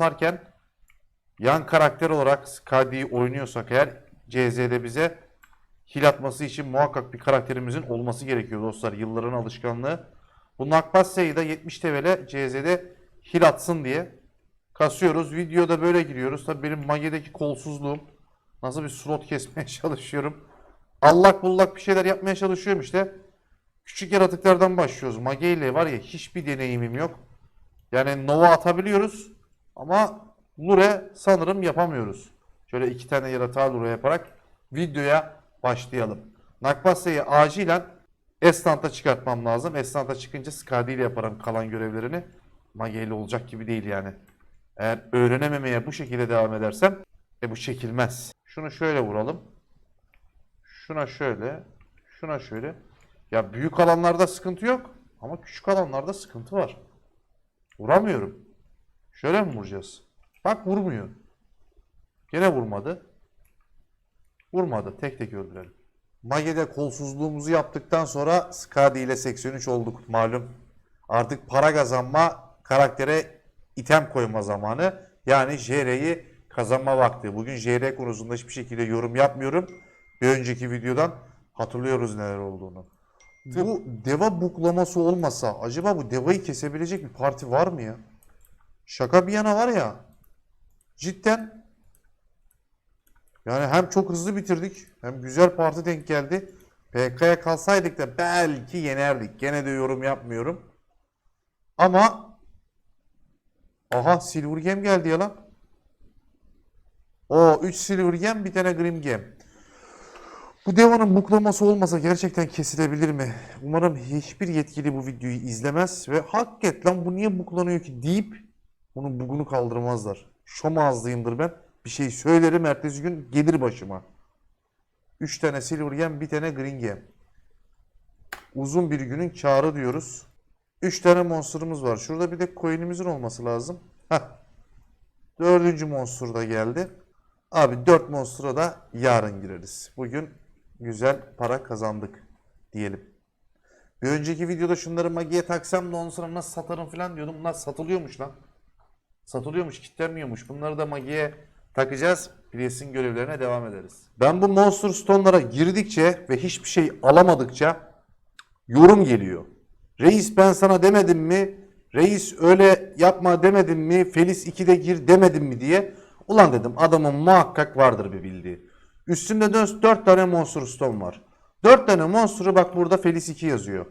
kasarken yan karakter olarak Skadi'yi oynuyorsak eğer CZ'de bize hil atması için muhakkak bir karakterimizin olması gerekiyor dostlar. Yılların alışkanlığı. Bu Nakbasse'yi da 70 TV'le CZ'de hil atsın diye kasıyoruz. Videoda böyle giriyoruz. Tabii benim Mage'deki kolsuzluğum. Nasıl bir slot kesmeye çalışıyorum. Allak bullak bir şeyler yapmaya çalışıyorum işte. Küçük yaratıklardan başlıyoruz. Mage ile var ya hiçbir deneyimim yok. Yani Nova atabiliyoruz ama Lure sanırım yapamıyoruz. Şöyle iki tane yaratığa Lure yaparak videoya başlayalım. Nakbasse'yi acilen Estant'a çıkartmam lazım. Estant'a çıkınca Skadi ile yaparım kalan görevlerini. Mage ile olacak gibi değil yani. Eğer öğrenememeye bu şekilde devam edersem e bu çekilmez. Şunu şöyle vuralım. Şuna şöyle. Şuna şöyle. Ya büyük alanlarda sıkıntı yok. Ama küçük alanlarda sıkıntı var. Vuramıyorum. Şöyle mi vuracağız? Bak vurmuyor. Gene vurmadı. Vurmadı. Tek tek öldürelim. Mage'de kolsuzluğumuzu yaptıktan sonra Skadi ile 83 olduk malum. Artık para kazanma, karaktere item koyma zamanı. Yani JR'yi kazanma vakti. Bugün JR konusunda hiçbir şekilde yorum yapmıyorum. Bir önceki videodan hatırlıyoruz neler olduğunu. Bu deva buklaması olmasa acaba bu devayı kesebilecek bir parti var mı ya? Şaka bir yana var ya. Cidden yani hem çok hızlı bitirdik hem güzel parti denk geldi. PK'ya kalsaydık da belki yenerdik. Gene de yorum yapmıyorum. Ama aha Silver Gem geldi ya lan. O 3 Silver Gem bir tane Grim Gem. Bu devanın buklaması olmasa gerçekten kesilebilir mi? Umarım hiçbir yetkili bu videoyu izlemez ve hak et lan bu niye buklanıyor ki deyip bunun bugunu kaldırmazlar. Şom ağızlıyımdır ben. Bir şey söylerim ertesi gün gelir başıma. 3 tane silver gem bir tane green gem. Uzun bir günün karı diyoruz. 3 tane monster'ımız var. Şurada bir de coin'imizin olması lazım. Heh. Dördüncü monster da geldi. Abi 4 monster'a da yarın gireriz. Bugün güzel para kazandık diyelim. Bir önceki videoda şunları magiye taksam da ondan sonra nasıl satarım falan diyordum. Bunlar satılıyormuş lan. Satılıyormuş, kitlenmiyormuş. Bunları da magiye takacağız. Priest'in görevlerine devam ederiz. Ben bu Monster Stone'lara girdikçe ve hiçbir şey alamadıkça yorum geliyor. Reis ben sana demedim mi? Reis öyle yapma demedim mi? Felis 2'de gir demedim mi diye. Ulan dedim adamın muhakkak vardır bir bildiği. Üstünde 4 tane Monster Stone var. 4 tane Monster'ı bak burada Felis 2 yazıyor.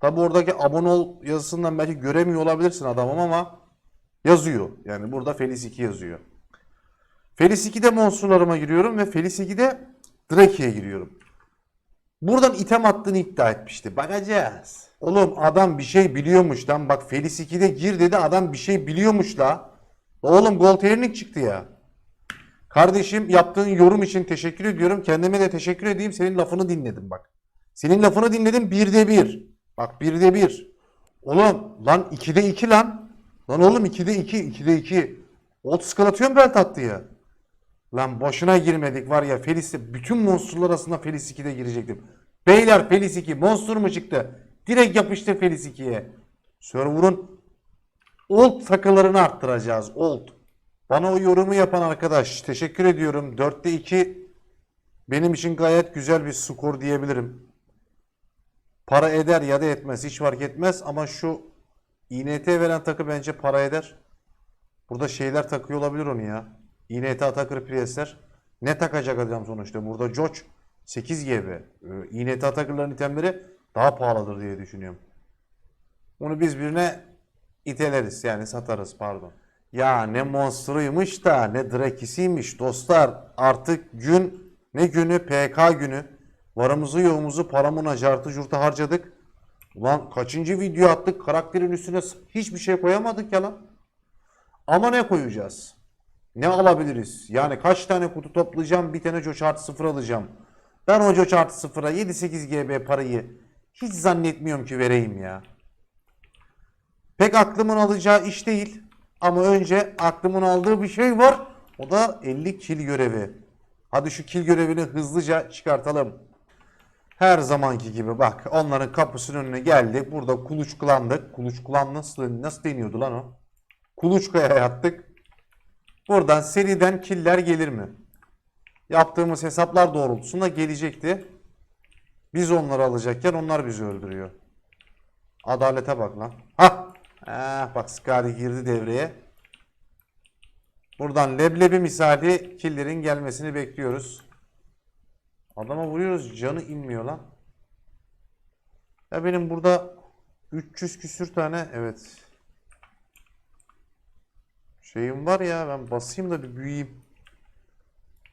Tabi oradaki abone ol yazısından belki göremiyor olabilirsin adamım ama yazıyor. Yani burada Felis 2 yazıyor. Felis 2'de monsterlarıma giriyorum ve Felis 2'de Drake'ye giriyorum. Buradan item attığını iddia etmişti. Bakacağız. Oğlum adam bir şey biliyormuş lan. Bak Felis 2'de gir dedi adam bir şey biliyormuş la. Oğlum Gold Earning çıktı ya. Kardeşim yaptığın yorum için teşekkür ediyorum. Kendime de teşekkür edeyim. Senin lafını dinledim bak. Senin lafını dinledim birde bir. Bak birde bir. Oğlum lan 2'de 2 lan. Lan oğlum 2'de 2. 2'de 2. Old skull atıyorum ben tatlıya. Lan boşuna girmedik var ya Felis'te bütün monsterlar arasında Felis 2'de girecektim. Beyler Felis 2 monster mu çıktı? Direkt yapıştı Felis 2'ye. Server'ın old takılarını arttıracağız. Old. Bana o yorumu yapan arkadaş teşekkür ediyorum. 4'te 2 benim için gayet güzel bir skor diyebilirim. Para eder ya da etmez hiç fark etmez ama şu INT veren takı bence para eder. Burada şeyler takıyor olabilir onu ya. INT Atakır Priestler. Ne takacak adam sonuçta? Burada Joch 8 GB. INT Atakır'ların itemleri daha pahalıdır diye düşünüyorum. Onu biz birine iteleriz yani satarız pardon. Ya ne monster'ıymış da ne drakisiymiş dostlar. Artık gün ne günü PK günü. Varımızı yoğumuzu paramına cartı curta harcadık. Ulan kaçıncı video attık karakterin üstüne hiçbir şey koyamadık ya lan. Ama ne koyacağız? Ne alabiliriz? Yani kaç tane kutu toplayacağım bir tane Joch artı 0 alacağım. Ben o Joch artı 0'a 7-8 GB parayı hiç zannetmiyorum ki vereyim ya. Pek aklımın alacağı iş değil. Ama önce aklımın aldığı bir şey var. O da 50 kill görevi. Hadi şu kill görevini hızlıca çıkartalım. Her zamanki gibi bak onların kapısının önüne geldik. Burada kuluçklandık. Kuluçklan nasıl, nasıl deniyordu lan o? Kuluçkaya yattık. Buradan seriden killer gelir mi? Yaptığımız hesaplar doğrultusunda gelecekti. Biz onları alacakken onlar bizi öldürüyor. Adalete bak lan. Hah. Eh, bak Skadi girdi devreye. Buradan leblebi misali killerin gelmesini bekliyoruz. Adama vuruyoruz canı inmiyor lan. Ya benim burada 300 küsür tane evet. Şeyim var ya ben basayım da bir büyüyeyim.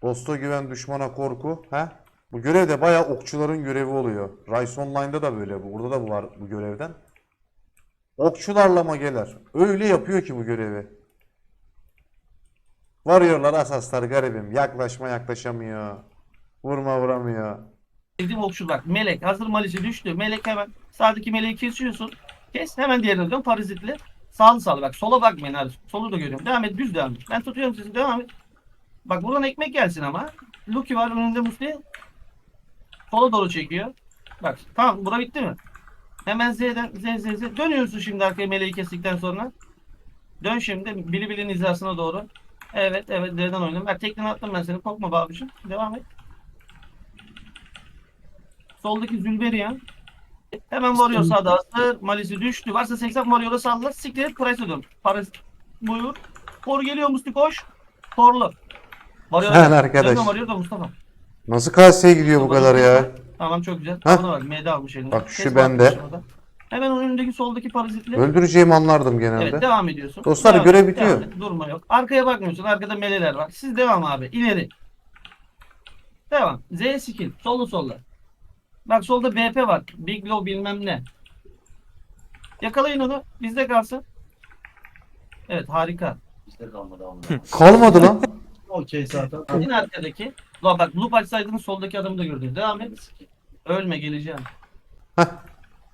Dosta güven düşmana korku. He? Bu görev de bayağı okçuların görevi oluyor. Rise Online'da da böyle. Burada da bu var bu görevden. Okçularla mageler. Öyle yapıyor ki bu görevi. Varıyorlar asaslar garibim. Yaklaşma yaklaşamıyor. Vurma vuramıyor. Sevdiğim okçu bak. Melek. Hazır malisi düştü. Melek hemen sağdaki meleği kesiyorsun. Kes. Hemen diğerine dön. Parazitli. Sağlı sağlı. Bak sola bakmayın abi. Solu da görüyorum. Devam et. Düz devam et. Ben tutuyorum sizi. Devam et. Bak buradan ekmek gelsin ama. Lucky var önünde Musti. Sola doğru çekiyor. Bak tamam. Bura bitti mi? Hemen Z'den Z Z Z. Dönüyorsun şimdi arkaya meleği kestikten sonra. Dön şimdi. Bili bilin hizasına doğru. Evet evet Z'den oynadım. Bak tekten attım ben seni. Korkma babacığım. Devam et. Soldaki Zülberiyan. Hemen varıyor sağda hazır. Malisi düştü. Varsa 80 varıyor salla. Siktir et Price'a dön. Paris. Buyur. Kor geliyor Musti koş. Korlu. Varıyor. Lan arkadaş. Varıyor da Mustafa. Nasıl kaseye gidiyor bu kadar ya? Tamam çok güzel. Hah. Ona bak M'de almış elini. Bak şu Kes bende. Hemen önündeki soldaki parazitli. Öldüreceğimi anlardım genelde. Evet devam ediyorsun. Dostlar, Devam görev bitiyor. devam. Durma yok. Arkaya bakmıyorsun. Arkada meleler var. Siz devam abi. İleri. Devam. Z skill. Solda solda. Bak solda BP var. Big Low bilmem ne. Yakalayın onu. Bizde kalsın. Evet harika. Bizde kalmadı onlar. Kalmadı lan. Okey zaten. Yine arkadaki. Ulan bak loop açsaydınız soldaki adamı da gördünüz. Devam et. Ölme geleceğim. Heh.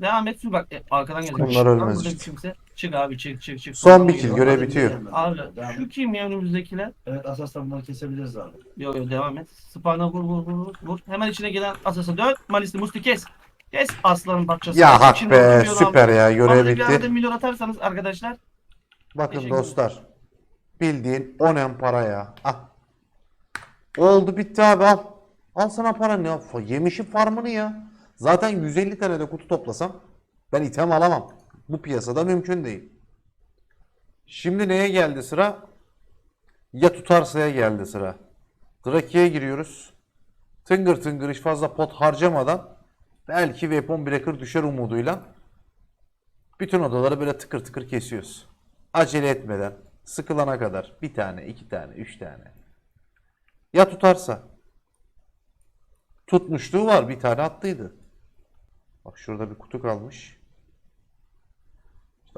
Devam et. Şu bak e, arkadan gelecek. Bunlar Var ölmez burada işte. kimse. Çık abi çık çık çık. Son bir kill görev bitiyor. Abi Devam şu et. kim ya önümüzdekiler? Evet asasdan bunları kesebiliriz abi. Yo yo devam et. Spana vur vur vur vur. vur. Hemen içine gelen asasa dön. Malisli Musti kes. Kes aslanın parçası. Ya hak Şimdi be abi. süper ya görev Bana bir arada bitti. milyon atarsanız arkadaşlar. Bakın Teşekkür dostlar. Bildiğin 10 en para ya. Al. Oldu bitti abi al. Al sana para ne? Yemişin farmını ya. Zaten 150 tane de kutu toplasam ben item alamam. Bu piyasada mümkün değil. Şimdi neye geldi sıra? Ya tutarsa'ya geldi sıra. Draki'ye giriyoruz. Tıngır tıngır hiç fazla pot harcamadan belki Weapon Breaker düşer umuduyla bütün odaları böyle tıkır tıkır kesiyoruz. Acele etmeden, sıkılana kadar bir tane, iki tane, üç tane. Ya tutarsa? Tutmuşluğu var, bir tane attıydı. Bak şurada bir kutu kalmış.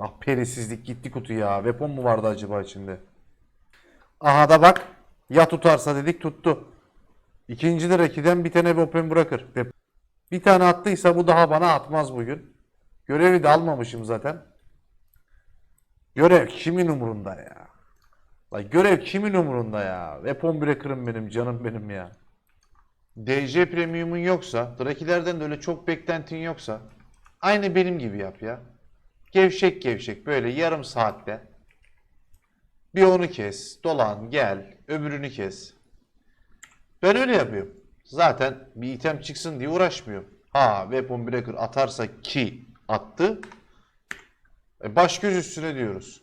Ah perisizlik gitti kutu ya. Weapon mu vardı acaba içinde? Aha da bak. Ya tutarsa dedik tuttu. İkinci de rakiden bir tane weapon bırakır. Bir tane attıysa bu daha bana atmaz bugün. Görevi de almamışım zaten. Görev kimin umurunda ya? La görev kimin umurunda ya? Weapon Breaker'ım benim, canım benim ya. DJ Premium'un yoksa, Drakilerden de öyle çok beklentin yoksa aynı benim gibi yap ya. Gevşek gevşek böyle yarım saatte bir onu kes, dolan, gel, öbürünü kes. Ben öyle yapıyorum. Zaten bir item çıksın diye uğraşmıyorum. Ha Weapon Breaker atarsa ki attı. E, baş göz üstüne diyoruz.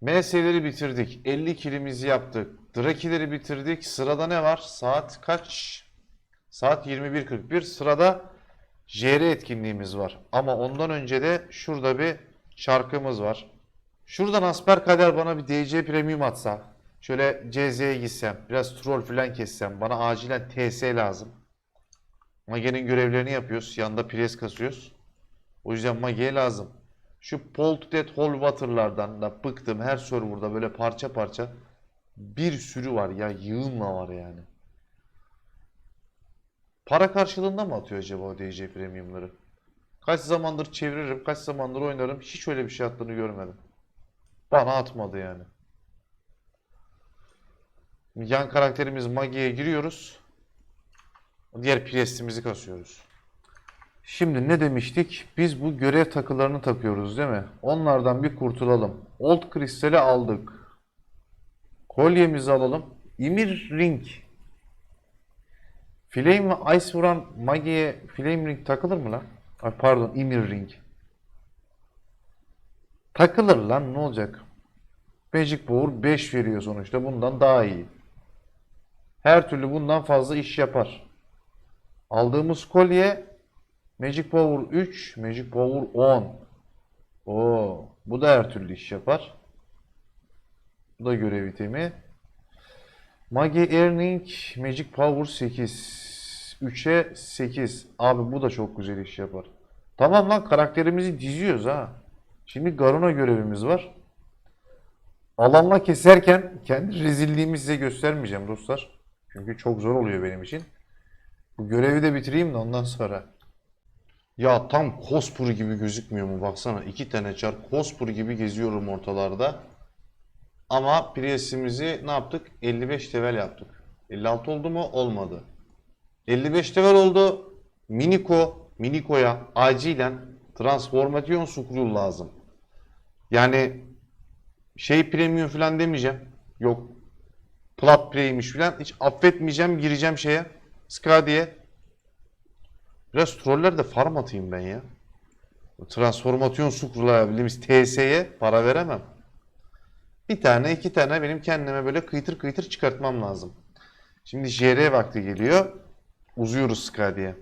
MS'leri bitirdik. 50 kilimizi yaptık. Drakileri bitirdik. Sırada ne var? Saat kaç? Saat 21.41. Sırada JR etkinliğimiz var. Ama ondan önce de şurada bir şarkımız var. Şuradan Asper Kader bana bir DC Premium atsa. Şöyle CZ'ye gitsem. Biraz troll falan kessem. Bana acilen TS lazım. Mage'nin görevlerini yapıyoruz. Yanında pres kasıyoruz. O yüzden Mage'ye lazım. Şu Polted Whole Water'lardan da bıktım. Her serverda böyle parça parça bir sürü var ya. Yığınla var yani. Para karşılığında mı atıyor acaba o DC Premium'ları? Kaç zamandır çeviririm, kaç zamandır oynarım. Hiç öyle bir şey attığını görmedim. Bana atmadı yani. Yan karakterimiz Magi'ye giriyoruz. Diğer prestimizi kasıyoruz. Şimdi ne demiştik? Biz bu görev takılarını takıyoruz değil mi? Onlardan bir kurtulalım. Old kristali aldık. Kolyemizi alalım. Ymir Ring. Flame ve Ice vuran Magi'ye Flame Ring takılır mı lan? Ay pardon Ymir Ring. Takılır lan ne olacak? Magic Power 5 veriyor sonuçta bundan daha iyi. Her türlü bundan fazla iş yapar. Aldığımız kolye Magic Power 3, Magic Power 10. Oo, bu da her türlü iş yapar. Bu da görev itemi. Magi Earning Magic Power 8. 3'e 8. Abi bu da çok güzel iş yapar. Tamam lan karakterimizi diziyoruz ha. Şimdi Garuna görevimiz var. Alanla keserken kendi rezilliğimi size göstermeyeceğim dostlar. Çünkü çok zor oluyor benim için. Bu görevi de bitireyim de ondan sonra. Ya tam Kospur gibi gözükmüyor mu? Baksana iki tane çar Kospur gibi geziyorum ortalarda. Ama Prius'imizi ne yaptık? 55 level yaptık. 56 oldu mu? Olmadı. 55 level oldu. Miniko, Miniko'ya acilen transformasyon scroll lazım. Yani şey premium falan demeyeceğim. Yok. Plat Play'miş falan. Hiç affetmeyeceğim. Gireceğim şeye. Skadi'ye. Biraz trollerde farm atayım ben ya. Transformasyon bildiğimiz TS'ye para veremem. Bir tane iki tane benim kendime böyle kıytır kıytır çıkartmam lazım. Şimdi JR vakti geliyor. Uzuyoruz Skadi'ye.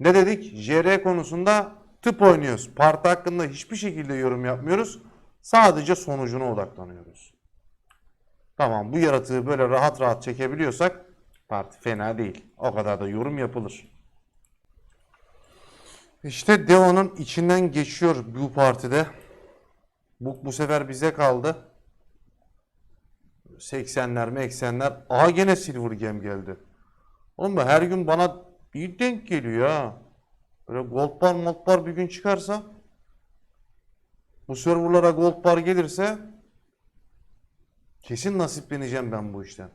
Ne dedik? JR konusunda tıp oynuyoruz. Parti hakkında hiçbir şekilde yorum yapmıyoruz. Sadece sonucuna odaklanıyoruz. Tamam bu yaratığı böyle rahat rahat çekebiliyorsak parti fena değil. O kadar da yorum yapılır. İşte Deo'nun içinden geçiyor bu partide. Bu, bu sefer bize kaldı. 80'ler 80'ler. Aha gene Silver Gem geldi. Oğlum bu her gün bana bir denk geliyor ha. Böyle gold bar mold bar bir gün çıkarsa bu serverlara gold bar gelirse kesin nasipleneceğim ben bu işten.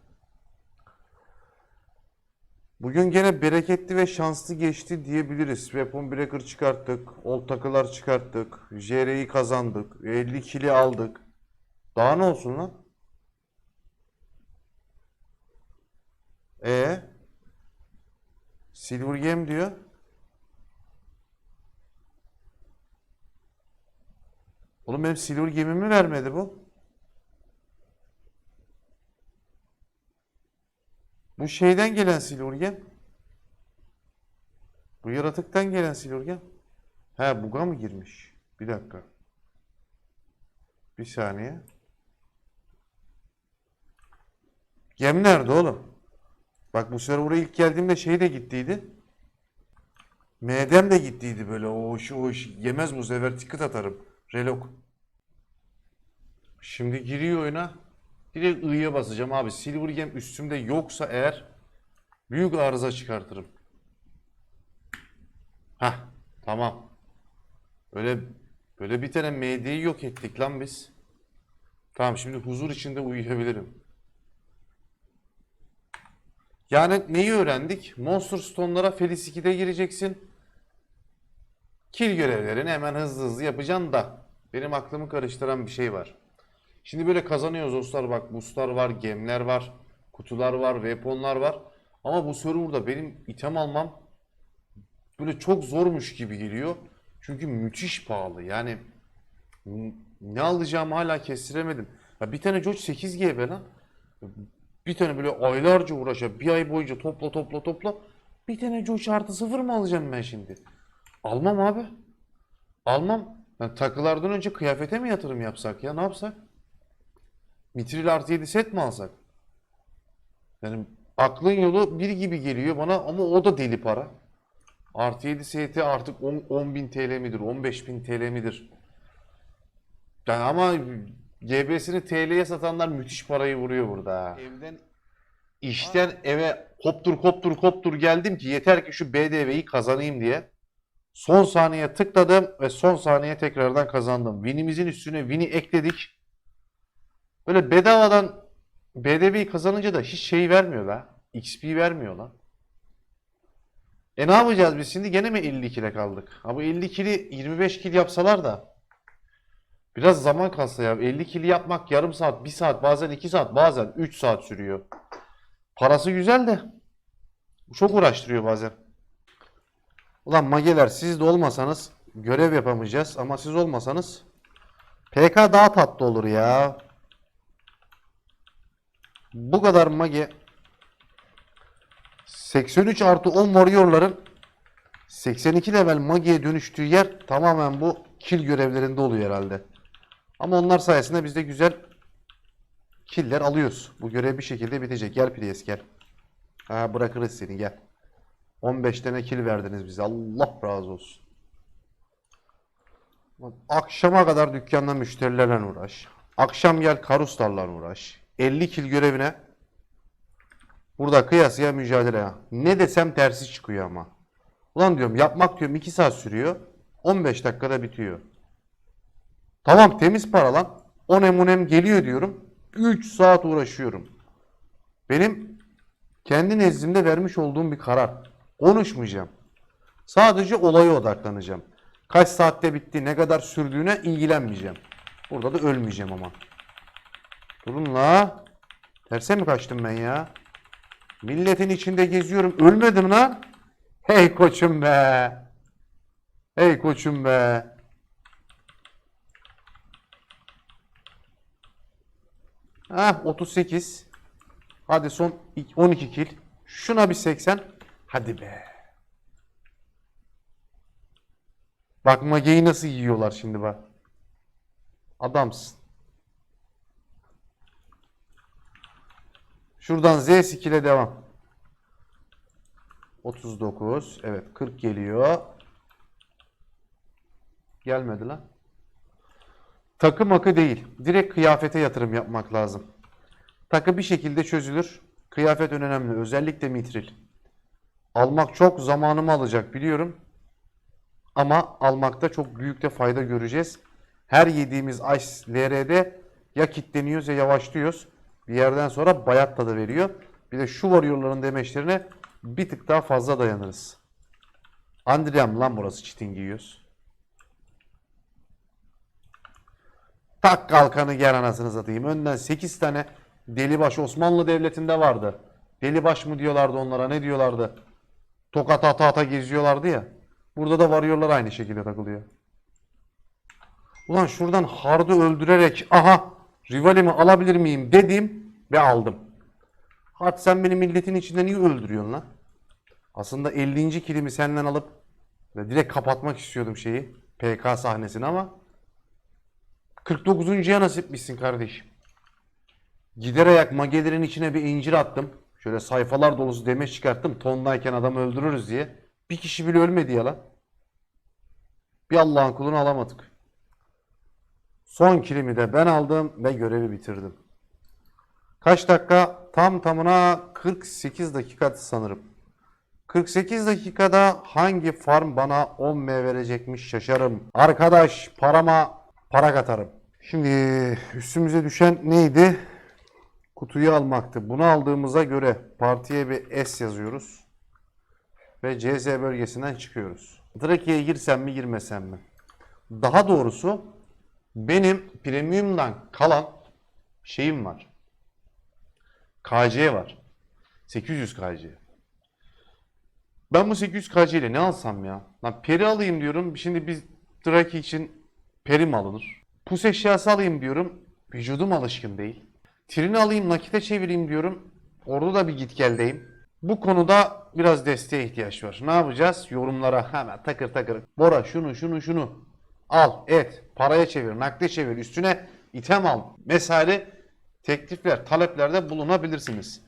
Bugün gene bereketli ve şanslı geçti diyebiliriz. Weapon Breaker çıkarttık. Old takılar çıkarttık. JR'yi kazandık. 50 kili aldık. Daha ne olsun lan? E Silver Gem diyor. Oğlum benim Silver Gem'imi vermedi bu. Bu şeyden gelen silurgen. Bu yaratıktan gelen silurgen. He buga mı girmiş? Bir dakika. Bir saniye. Gem nerede oğlum? Bak bu sefer oraya ilk geldiğimde şey de gittiydi. M'den de gittiydi böyle. O iş o iş yemez bu sefer ticket atarım. Relok. Şimdi giriyor oyuna. Direkt I'ya basacağım abi. Silver Gem üstümde yoksa eğer büyük arıza çıkartırım. Hah tamam. Öyle böyle bir tane MD'yi yok ettik lan biz. Tamam şimdi huzur içinde uyuyabilirim. Yani neyi öğrendik? Monster Stone'lara Felis 2'de gireceksin. Kill görevlerini hemen hızlı hızlı yapacaksın da benim aklımı karıştıran bir şey var. Şimdi böyle kazanıyoruz dostlar bak boostlar var, gemler var, kutular var, weaponlar var. Ama bu serverda benim item almam böyle çok zormuş gibi geliyor. Çünkü müthiş pahalı. Yani ne alacağımı hala kestiremedim. Ya bir tane George 8 GB lan. Bir tane böyle aylarca uğraşa, bir ay boyunca topla topla topla. Bir tane George artı sıfır mı alacağım ben şimdi? Almam abi. Almam. Yani takılardan önce kıyafete mi yatırım yapsak ya? Ne yapsak? Mitril artı 7 set mi alsak? Yani aklın yolu bir gibi geliyor bana ama o da deli para. Artı 7 seti artık 10, 10.000 TL midir? 15.000 TL midir? Yani ama GB'sini TL'ye satanlar müthiş parayı vuruyor burada. ha. Evden işten eve koptur koptur koptur geldim ki yeter ki şu BDV'yi kazanayım diye. Son saniye tıkladım ve son saniye tekrardan kazandım. Win'imizin üstüne win'i ekledik. Böyle bedavadan BDV'yi kazanınca da hiç şey vermiyor be. XP vermiyor lan. E ne yapacağız biz şimdi? Gene mi 52 ile kaldık? Ha bu 50 kili 25 kil yapsalar da Biraz zaman kalsa ya. 50 kili yapmak yarım saat, 1 saat, bazen 2 saat, bazen 3 saat sürüyor. Parası güzel de çok uğraştırıyor bazen. Ulan mageler siz de olmasanız görev yapamayacağız ama siz olmasanız PK daha tatlı olur ya. Bu kadar mage 83 artı 10 warrior'ların 82 level magiye dönüştüğü yer tamamen bu kill görevlerinde oluyor herhalde. Ama onlar sayesinde biz de güzel killer alıyoruz. Bu görev bir şekilde bitecek. Gel Priest gel. Ha bırakırız seni gel. 15 tane kill verdiniz bize. Allah razı olsun. Akşama kadar dükkanda müşterilerle uğraş. Akşam gel karuslarla uğraş. 50 kill görevine burada kıyasıya mücadele. Ne desem tersi çıkıyor ama. Ulan diyorum yapmak diyorum 2 saat sürüyor. 15 dakikada bitiyor. Tamam temiz para lan. 10 emunem geliyor diyorum. 3 saat uğraşıyorum. Benim kendi nezdimde vermiş olduğum bir karar. Konuşmayacağım. Sadece olaya odaklanacağım. Kaç saatte bitti, ne kadar sürdüğüne ilgilenmeyeceğim. Burada da ölmeyeceğim ama. Durun la. Terse mi kaçtım ben ya? Milletin içinde geziyorum. Ölmedim lan. Hey koçum be. Hey koçum be. Hah 38. Hadi son 12 kill. Şuna bir 80. Hadi be. Bak Mage'yi nasıl yiyorlar şimdi bak. Adamsın. Şuradan Z skill'e devam. 39. Evet 40 geliyor. Gelmedi lan. Takı makı değil. Direkt kıyafete yatırım yapmak lazım. Takı bir şekilde çözülür. Kıyafet önemli. Özellikle mitril. Almak çok zamanımı alacak biliyorum. Ama almakta çok büyük de fayda göreceğiz. Her yediğimiz Ice LR'de ya kitleniyoruz ya yavaşlıyoruz. Bir yerden sonra bayat tadı veriyor. Bir de şu warrior'ların demeçlerine bir tık daha fazla dayanırız. Andriam lan burası çitin giyiyoruz. Tak kalkanı gel anasını satayım. Önden 8 tane delibaş Osmanlı Devleti'nde vardı. Delibaş mı diyorlardı onlara ne diyorlardı? Tokat ata ata geziyorlardı ya. Burada da varıyorlar aynı şekilde takılıyor. Ulan şuradan hardı öldürerek aha rivalimi alabilir miyim dedim ve aldım. Hadi sen beni milletin içinde niye öldürüyorsun lan? Aslında 50. kilimi senden alıp ve direkt kapatmak istiyordum şeyi. PK sahnesini ama 49. ya nasipmişsin kardeşim. Gider ayak magelerin içine bir incir attım. Şöyle sayfalar dolusu demeç çıkarttım. Tondayken adamı öldürürüz diye. Bir kişi bile ölmedi ya lan. Bir Allah'ın kulunu alamadık. Son kilimi de ben aldım ve görevi bitirdim. Kaç dakika? Tam tamına 48 dakika sanırım. 48 dakikada hangi farm bana 10M verecekmiş şaşarım. Arkadaş parama para katarım. Şimdi üstümüze düşen neydi? Kutuyu almaktı. Bunu aldığımıza göre partiye bir S yazıyoruz. Ve CZ bölgesinden çıkıyoruz. Trakya'ya girsem mi girmesem mi? Daha doğrusu benim premium'dan kalan şeyim var. KC var. 800 KC. Ben bu 800 KC ile ne alsam ya? Lan peri alayım diyorum. Şimdi biz Draki için peri mi alınır? Pus eşyası alayım diyorum. Vücudum alışkın değil. Trini alayım nakite çevireyim diyorum. Orada da bir git geldeyim. Bu konuda biraz desteğe ihtiyaç var. Ne yapacağız? Yorumlara hemen takır takır. Bora şunu şunu şunu. Al et. Paraya çevir. Nakde çevir. Üstüne item al. Vesaire teklifler, taleplerde bulunabilirsiniz.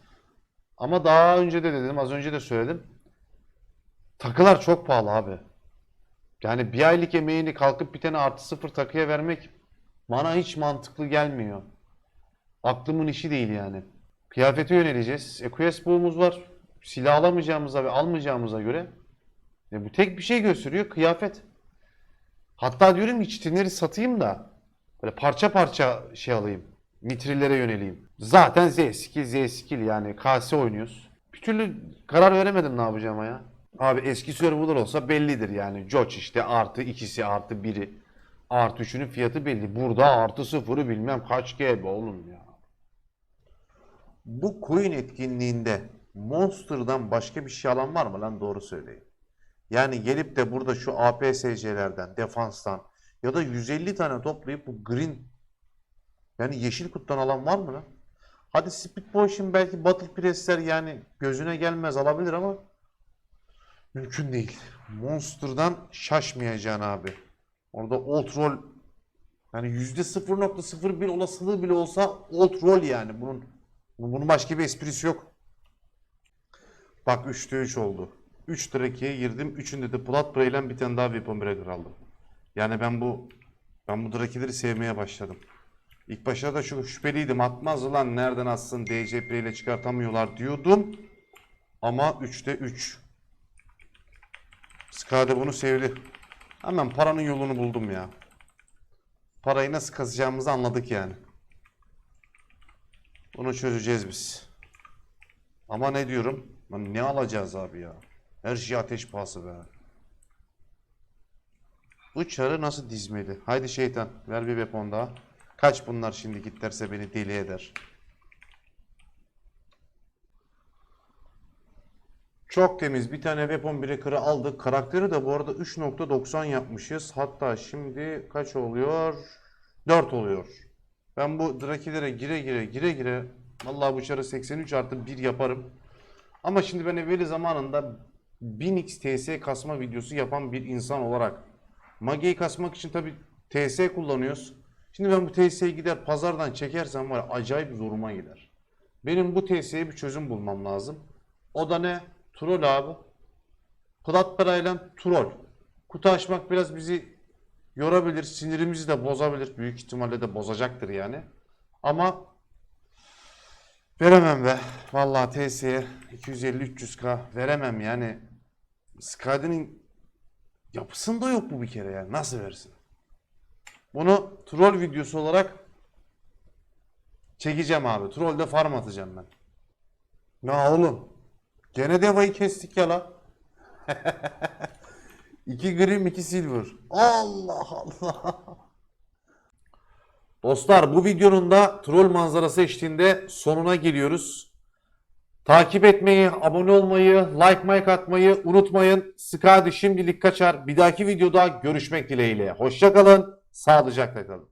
Ama daha önce de dedim, az önce de söyledim. Takılar çok pahalı abi. Yani bir aylık emeğini kalkıp bir tane artı sıfır takıya vermek bana hiç mantıklı gelmiyor. Aklımın işi değil yani. Kıyafete yöneleceğiz. EQS buğumuz var. Silah alamayacağımıza ve almayacağımıza göre e bu tek bir şey gösteriyor. Kıyafet. Hatta diyorum ki çitinleri satayım da böyle parça parça şey alayım. Mitrillere yöneleyim. Zaten Z skill Z skill yani KS oynuyoruz. Bir türlü karar veremedim ne yapacağıma ya. Abi eski serverlar olsa bellidir yani. Joch işte artı ikisi artı biri. Artı 3'ünün fiyatı belli. Burada artı sıfırı bilmem kaç GB oğlum ya. Bu coin etkinliğinde Monster'dan başka bir şey alan var mı lan doğru söyleyin. Yani gelip de burada şu APSC'lerden, defanstan ya da 150 tane toplayıp bu green yani yeşil kuttan alan var mı lan? Hadi Speed Potion belki Battle Press'ler yani gözüne gelmez alabilir ama mümkün değil. Monster'dan şaşmayacaksın abi. Orada Old Roll yani %0.01 olasılığı bile olsa Old Roll yani. Bunun bunun başka bir esprisi yok. Bak 3'te 3 oldu. 3 Drake'ye girdim. 3'ünde de Plat Prey ile bir tane daha Weapon Breaker aldım. Yani ben bu ben bu Drake'leri sevmeye başladım. İlk başta da şu şüpheliydim. Atmaz ulan nereden atsın DC Prey ile çıkartamıyorlar diyordum. Ama 3'te 3. Skade bunu sevdi. Hemen paranın yolunu buldum ya. Parayı nasıl kazacağımızı anladık yani. Bunu çözeceğiz biz. Ama ne diyorum? Lan ne alacağız abi ya? Her şey ateş pahası be. Bu çarı nasıl dizmeli? Haydi şeytan ver bir weapon daha. Kaç bunlar şimdi git derse beni deli eder. Çok temiz. Bir tane weapon breaker'ı aldık. Karakteri de bu arada 3.90 yapmışız. Hatta şimdi kaç oluyor? 4 oluyor. Ben bu drakilere gire gire gire gire vallahi bu çarı 83 artı 1 yaparım. Ama şimdi ben evveli zamanında 1000x TS kasma videosu yapan bir insan olarak Mage'yi kasmak için tabi TS kullanıyoruz. Şimdi ben bu TS'yi gider pazardan çekersem var acayip zoruma gider. Benim bu TS'ye bir çözüm bulmam lazım. O da ne? Troll abi. Plat parayla troll. Kutu açmak biraz bizi yorabilir, sinirimizi de bozabilir. Büyük ihtimalle de bozacaktır yani. Ama veremem be. Vallahi TS'ye 250-300k veremem yani. Skade'nin yapısında yok bu bir kere yani. Nasıl versin? Bunu troll videosu olarak çekeceğim abi. Trollde farm atacağım ben. Ya oğlum. Gene devayı kestik ya la. 2 grim 2 silver. Allah Allah. Dostlar bu videonun da troll manzarası eşliğinde sonuna geliyoruz. Takip etmeyi, abone olmayı, like like atmayı unutmayın. Skadi şimdilik kaçar. Bir dahaki videoda görüşmek dileğiyle. Hoşçakalın, sağlıcakla kalın.